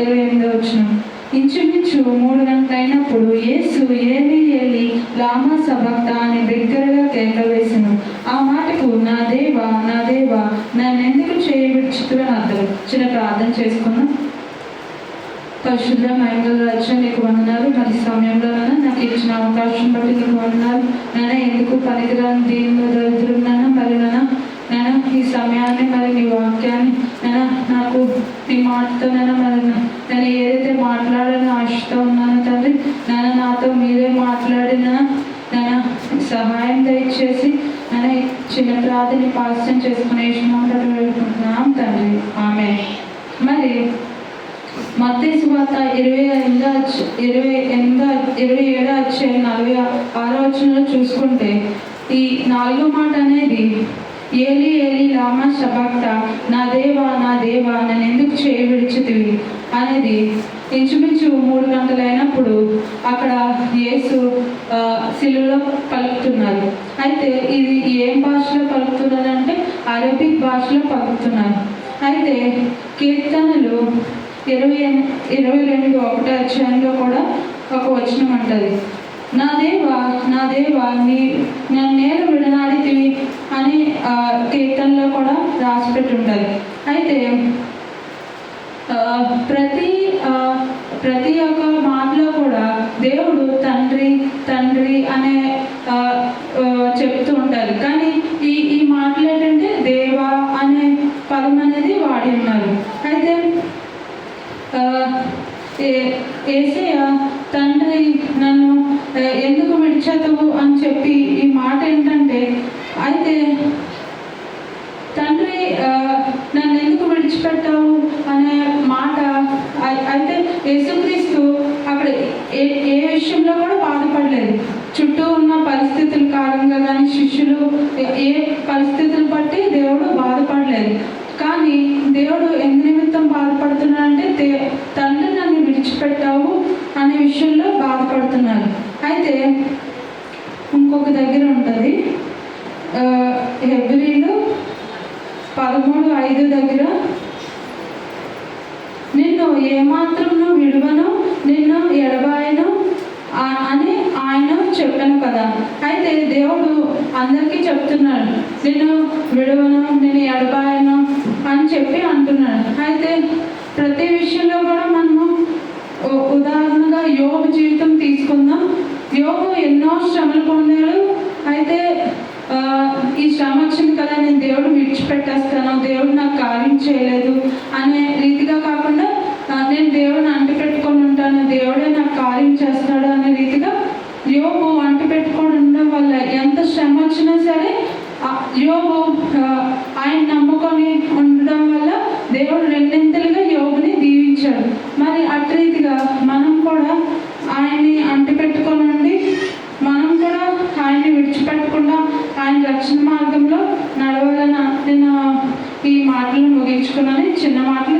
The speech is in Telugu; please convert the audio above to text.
ఇరవై ఎనిమిదో వచ్చిన ఇంచుమించు మూడు గంటలైనప్పుడు యేసు ఏలి ఏలి లామా సభక్త అని బిగ్గరగా కేక వేసెను ఆ మాటకు నా దేవా నా దేవా నన్నెందుకు చేయబిడ్చుతువని అర్థం చిన్న ప్రార్థన చేసుకున్నాం. పరిశుద్ధ మహిళల రాజ్యం నీకు వందనాలు. మరి సమయంలో నాకు ఇచ్చిన అవకాశం బట్టి నీకు వందనాలు. నాన్న ఎందుకు పనికిరాని దీని దరిద్రున్నాను ఈ మరి నీ వాక్యాన్ని నేను నాకు నీ మాటతో నేను మరి నేను ఏదైతే మాట్లాడాలని ఆశతో ఉన్నానో తండ్రి నేను నాతో మీరే మాట్లాడిన నేను సహాయం దయచేసి నేను చిన్న ప్రార్థన పాస్యం చేసుకునే ఇష్టం వేడుకుంటున్నాం తండ్రి. ఆమె మరి మధ్య సువార్త ఇరవై ఎనిమిదో ఇరవై ఎనిమిదో ఇరవై ఏడో వచ్చే నలభై ఆరో వచనంలో చూసుకుంటే ఈ నాలుగో మాట అనేది ఏలి ఏలి లామా శబాక్త నా దేవా నా దేవా నన్ను ఎందుకు చేయి విడిచితివి అనేది ఇంచుమించు మూడు గంటలైనప్పుడు అక్కడ యేసు ఆ, శిలువలో పలుకుతున్నారు. అయితే ఇది ఏం భాషలో పలుకుతున్నారు అంటే అరబిక్ భాషలో పలుకుతున్నారు. అయితే కీర్తనలు ఇరవై ఎన్- ఇరవై రెండు ఒకటో అధ్యాయంలో కూడా ఒక వచనం అంటది. నా దేవా నా దేవా నీ నన్ను నేను విడనాడితివి అని కీర్తనలో కూడా రాసి పెట్టి అయితే ప్రతి ప్రతి ఒక్క మాటలో కూడా దేవుడు తండ్రి తండ్రి అనే చెప్తూ ఉంటారు. కానీ ఈ ఈ మాటలు ఏంటంటే దేవా అనే పదం అనేది వాడి ఉన్నారు. అయితే ఏసయ ఏ- తండ్రి నన్ను ఎందుకు విడిచెతవు అని చెప్పి ఈ మాట ఏంటంటే అయితే తండ్రి నన్ను ఎందుకు విడిచిపెట్టావు అనే మాట అయితే యేసుక్రీస్తు అక్కడ ఏ ఏ విషయంలో కూడా బాధపడలేదు. చుట్టూ ఉన్న పరిస్థితుల కారణంగా కానీ శిష్యులు ఏ- ఏ పరిస్థితులు బట్టి దేవుడు బాధపడలేదు. కానీ దేవుడు ఎందు నిమిత్తం బాధపడుతున్నాడంటే దే తండ్రి నన్ను విడిచిపెట్టావు అనే విషయంలో బాధపడుతున్నాడు. అయితే ఇంకొక దగ్గర ఉంటుంది హెబ్రిలో పదమూడు ఐదు దగ్గర నిన్ను ఏమాత్రం విడువను నిన్ను ఎడబాయను ఆ- అని ఆయన చెప్పాను కదా అయితే దేవుడు అందరికీ చెప్తున్నాడు నేను విడవను నేను ఎడబాయను అని చెప్పి అంటున్నాడు. అయితే ప్రతి విషయంలో కూడా మనము ఉదాహరణగా యోగ జీవితం తీసుకుందాం. యోగు ఎన్నో శ్రమలు పొందాడు అయితే ఆ, ఈ శ్రమ వచ్చింది కదా నేను దేవుడు విడిచిపెట్టేస్తాను దేవుడు నాకు కార్యం చేయలేదు అనే రీతిగా కాకుండా ఆ, నేను దేవుడిని అంటి పెట్టుకొని ఉంటాను దేవుడే నాకు కార్యం చేస్తాడు అనే రీతిగా యోగు అంటి పెట్టుకొని ఉండడం వల్ల ఎంత శ్రమ వచ్చినా సరే ఆ యోగు ఆ, ఆయన నమ్ముకొని ఉండడం వల్ల దేవుడు రెండింతలుగా యోగుని దీవించాడు. మరి అట్రీతిగా మనం కూడా ఆయన్ని అంటిపెట్టుకొని ఉండి మనం కూడా ఆయన్ని విడిచిపెట్టకుండా ఆయన రక్షణ మార్గంలో నడవాలని నేను ఈ మాటలు ముగించుకున్నాను. చిన్న మాటలు